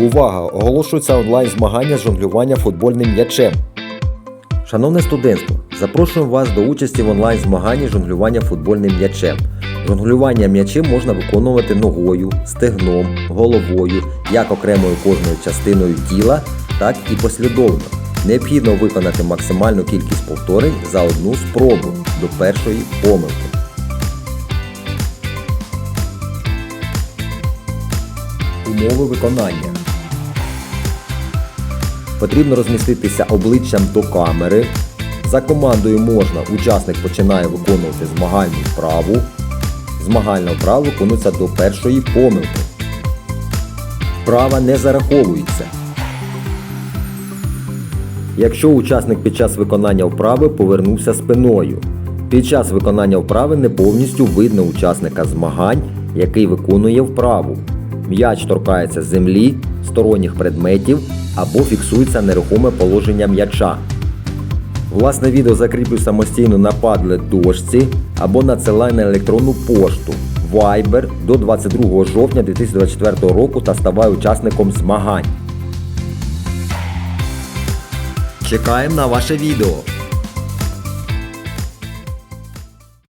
Увага! Оголошується онлайн змагання з жонглювання футбольним м'ячем. Шановне студентство, запрошуємо вас до участі в онлайн змаганні жонглювання футбольним м'ячем. Жонглювання м'ячем можна виконувати ногою, стегном, головою, як окремою кожною частиною тіла, так і послідовно. Необхідно виконати максимальну кількість повторень за одну спробу до першої помилки. Умови виконання. Потрібно розміститися обличчям до камери. За командою можна, учасник починає виконувати змагальну вправу. Змагальна вправа виконується до першої помилки. Вправа не зараховується. Якщо учасник під час виконання вправи повернувся спиною. Під час виконання вправи не повністю видно учасника змагань, який виконує вправу. М'яч торкається землі, сторонніх предметів або фіксується нерухоме положення м'яча. Власне відео закріплю самостійно на Padlet дошці або надсилай на електронну пошту Viber до 22 жовтня 2024 року та ставай учасником змагань. Чекаємо на ваше відео.